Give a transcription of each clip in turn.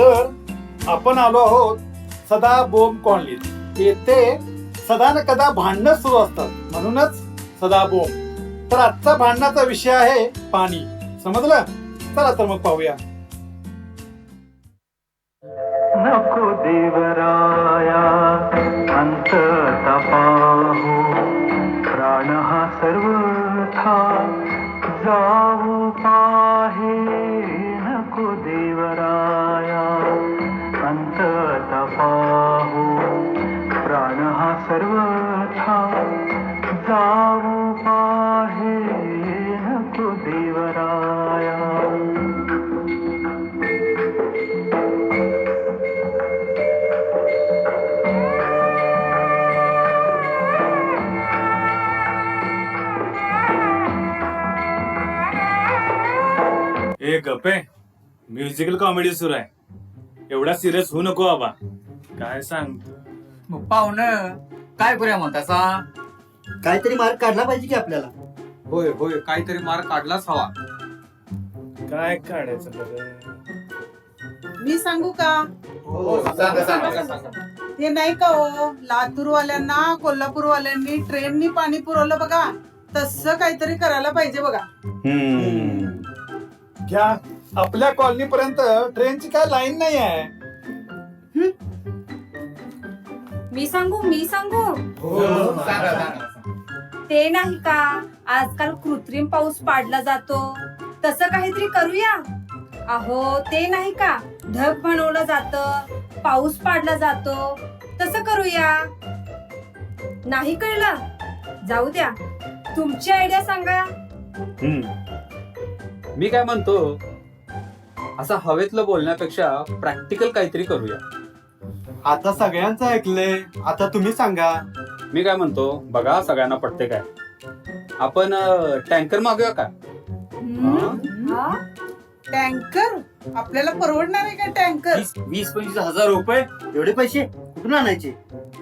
तर आपण आलो आहोत सदा बोम कॉलनीत. येथे सदा न कदा भांडणं सुरू असतात. म्हणूनच सदा बोम. तर आजचा भांडणाचा विषय आहे पाणी. समजलं? चला तर मग पाहूया. नको देवराया अंत तपाहू. प्राण हा सर्वथा जा ए गपे म्युझिकल कॉमेडी सुरू आहे. एवढा सिरियस होऊ नको बाबा. काय सांगतो मग पाहुणं काय करूया म्हणतासा काहीतरी मार्ग काढला पाहिजे की आपल्याला? होय होय. काहीतरी मार्ग काढलाच हवा. काय काढायचं बरं? मी सांगू का? सांगा सांगा सांगा ते नाही का हो? लातूरवाल्यांना कोल्हापूरवाल्यांनी ट्रेननी पाणी पुरवलं बघा. तसं काहीतरी करायला पाहिजे बघा. घ्या. आपल्या कॉलनी पर्यंत ट्रेनची काय लाईन नाही आहे. मी सांगू मी सांगू? सांगा सांगा. ते नाही का आजकाल कृत्रिम पाऊस पाडला जातो. तसं काहीतरी करूया? अहो ते नाही का ढग बनवलं जात पाऊस पाडला जातो. तसं करूया? नाही कळलं? जाऊ द्या. तुमची आयडिया सांगा. मी काय म्हणतो असं हवेतलं बोलण्यापेक्षा प्रॅक्टिकल काहीतरी करूया. आता सगळ्यांचं ऐकलंय आता तुम्ही सांगा. मी काय म्हणतो बघा सगळ्यांना पटते काय. आपण टँकर मागूया का? हा? टँकर? आपल्याला परवडणार आहे का टँकर? वीस वीस पंचवीस हजार रुपये? एवढे पैसे कुठून आणायचे?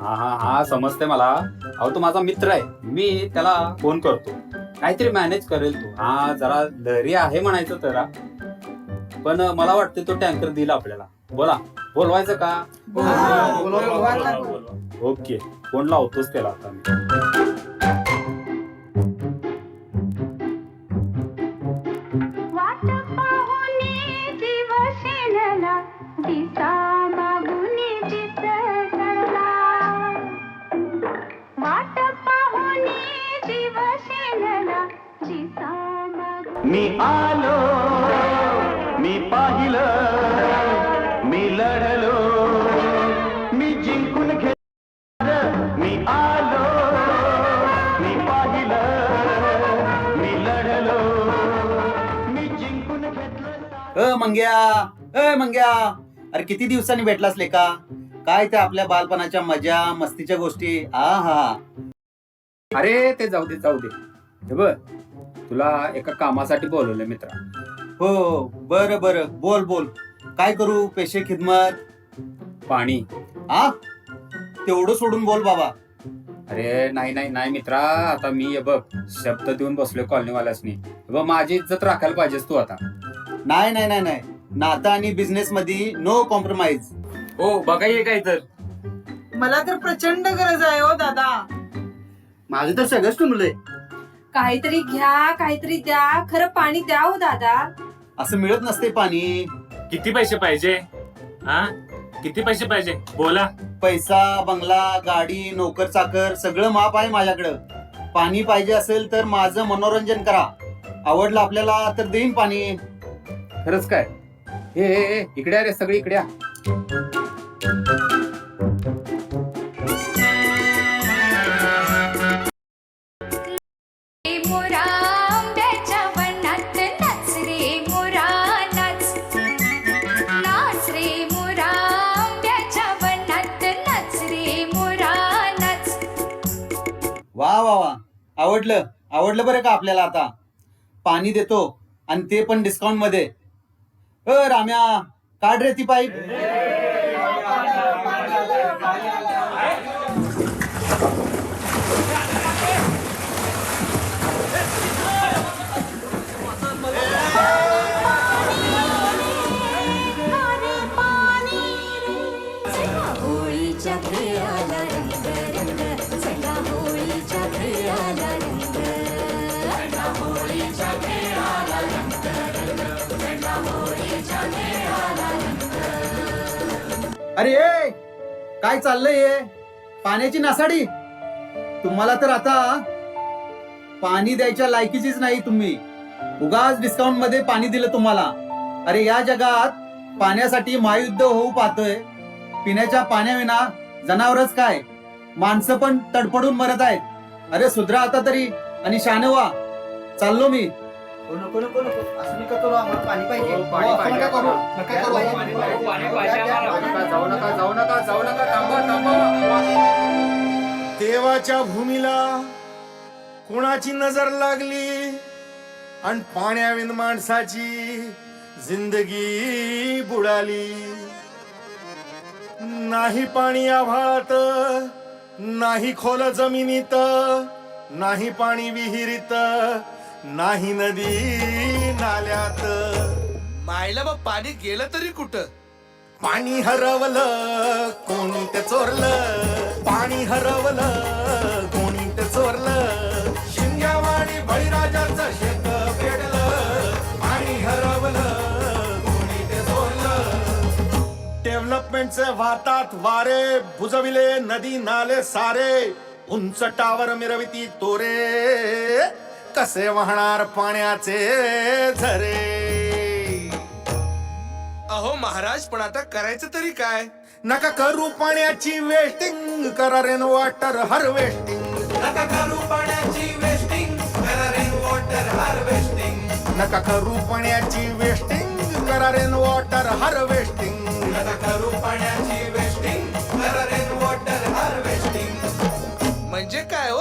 हा हा हा समजते मला. अहो तो माझा मित्र आहे. मी त्याला फोन करतो. काहीतरी मॅनेज करेल तू. हा जरा लहरी आहे म्हणायचं तर पण मला वाटते तो टँकर दिला आपल्याला. बोला. बोलवायचं का. ओके फोन लावतोच त्याला आता मी. मी आलो मी पाहिलं मी लढलो मी जिंकून घेतलं मी आलो मी पाहिलं मी लढलो मी जिंकून घेतलं. अ मंग्या अ मंग्या अरे किती दिवसांनी भेटलास लेका? काय त्या आपल्या बालपणाच्या मजा मस्तीच्या गोष्टी? आ हा अरे ते जाऊ दे जाऊ दे. हे बघ तुला एका कामासाठी बोलवलं मित्रा. हो बर बर. बोल बोल. काय करू? पेशे खिदमत? पाणी. आ? तेवढं सोडून बोल बाबा. अरे नाही नाही नाही मित्रा. आता मी हे बघ शब्द देऊन बसलोय कॉलनीवाल्यासनी. हे बघ माझी इज्जत राखायला पाहिजेस तू आता. नाही नाही नाही नाही. नाता आणि बिझनेस मध्ये नो कॉम्प्रोमाइज हो बघा ये काय तर. मला तर प्रचंड गरज आहे हो दादा. माझं तर सगळंच तुमलंय काहीतरी घ्या काहीतरी द्या. खरं पाणी द्या हो दादा. असं मिळत नसते पाणी. किती पैसे पाहिजे? हा? किती पैसे पाहिजे? बोला. पैसा बंगला गाडी नोकर चाकर सगळं माप आहे माझ्याकडं. पाणी पाहिजे असेल तर माझं मनोरंजन करा. आवडलं आपल्याला तर देईन पाणी. खरंच काय? हे हे, हे, इकडे अरे सगळे इकडे या. आवडलं? आवडलं बरं का आपल्याला आता? पाणी देतो आणि ते पण डिस्काउंटमध्ये. अ राम्या काढ रे ती पाईप. अरे ए काय चाललंय हे? पाण्याची नासाडी? तुम्हाला तर आता पाणी द्यायच्या लायकीचीच नाही तुम्ही. उगाच डिस्काउंटमध्ये पाणी दिलं तुम्हाला. अरे या जगात पाण्यासाठी महायुद्ध होऊ पाहतोय. पिण्याच्या पाण्याविना जनावरच काय? माणसं पण तडफडून मरत आहेत. अरे सुधरा आता तरी आणि शानवा. चाललो मी. नको नको नको असं नका करू आम्हाला पाणी पाहिजे. पाणी असं नका करू, पाहिजे. नका करू. पाणी पाहिजे, पाणी पाहिजे नका, जाऊ नका जाऊ नका जाऊ नका. थांबा थांबा. देवाच्या भूमीला कोणाची नजर लागली? आणि पाण्याविन माणसाची जिंदगी बुडाली. नाही पाणी आभाळात नाही खोल जमिनीत नाही पाणी विहिरीत नाही नदी नाल्यात. मायला मग पाणी गेलं तरी कुठं? पाणी हरवलं कोणी ते चोरलं. पाणी हरवलं कोणी ते चोरलं. शिंग्यावाणी बळीराजाचं शेत पेटलं. पाणी हरवलं कोणी ते चोरलं. डेव्हलपमेंटचे वाहतात वारे बुजविले नदी नाले सारे. उंच टावर मिरविती तोरे. कसे वाहणार पाण्याचे झरे? अहो महाराज पण आता करायचं तरी काय? नका करू पाण्याची वेस्टिंग करा रेन वॉटर हार्वेस्टिंग नका करू पाण्याची वेस्टिंग करा रेन वॉटर हार्वेस्टिंग नका करू पाण्याची वेस्टिंग करा रेन वॉटर हार्वेस्टिंग नका करू पाण्याची वेस्टिंग करा रेन वॉटर हार्वेस्टिंग म्हणजे काय हो?